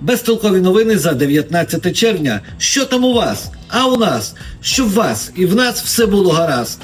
Безтолкові новини за 19 червня. Що там у вас? А у нас? Щоб вас і в нас все було гаразд.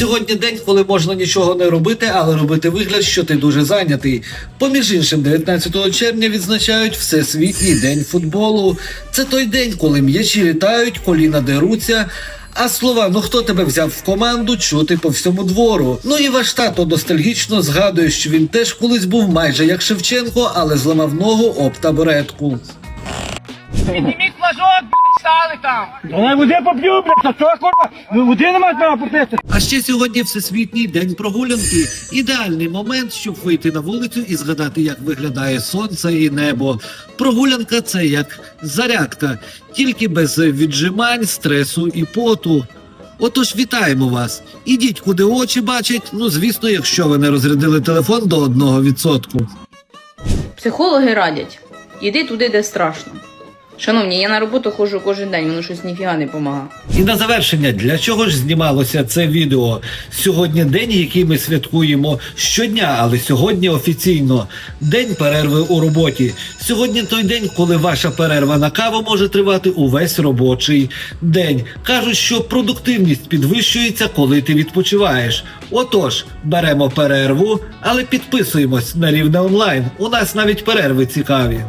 Сьогодні день, коли можна нічого не робити, але робити вигляд, що ти дуже зайнятий. Поміж іншим, 19 червня відзначають Всесвітній день футболу. Це той день, коли м'ячі літають, коліна деруться. А слова ну хто тебе взяв в команду чути по всьому двору. Ну і ваш тато ностальгічно згадує, що він теж колись був майже як Шевченко, але зламав ногу об табуретку. Підніміть флажок, стали там. Давай води поп'ю, блядь, та що, курва? Ну, Води немає права попити. А ще сьогодні всесвітній день прогулянки. Ідеальний момент, щоб вийти на вулицю і згадати, як виглядає сонце і небо. Прогулянка це як зарядка, тільки без віджимань, стресу і поту. Отож, вітаємо вас. Ідіть, куди очі бачать. Ну, звісно, якщо ви не розрядили телефон до 1%. Психологи радять, іди туди, де страшно. Шановні, я на роботу ходжу кожен день, воно щось ніфіга не допомагає. І на завершення, для чого ж знімалося це відео? Сьогодні день, який ми святкуємо щодня, але сьогодні офіційно день перерви у роботі. Сьогодні той день, коли ваша перерва на каву може тривати увесь робочий день. Кажуть, що продуктивність підвищується, коли ти відпочиваєш. Отож, беремо перерву, але підписуємось на рівне онлайн. У нас навіть перерви цікаві.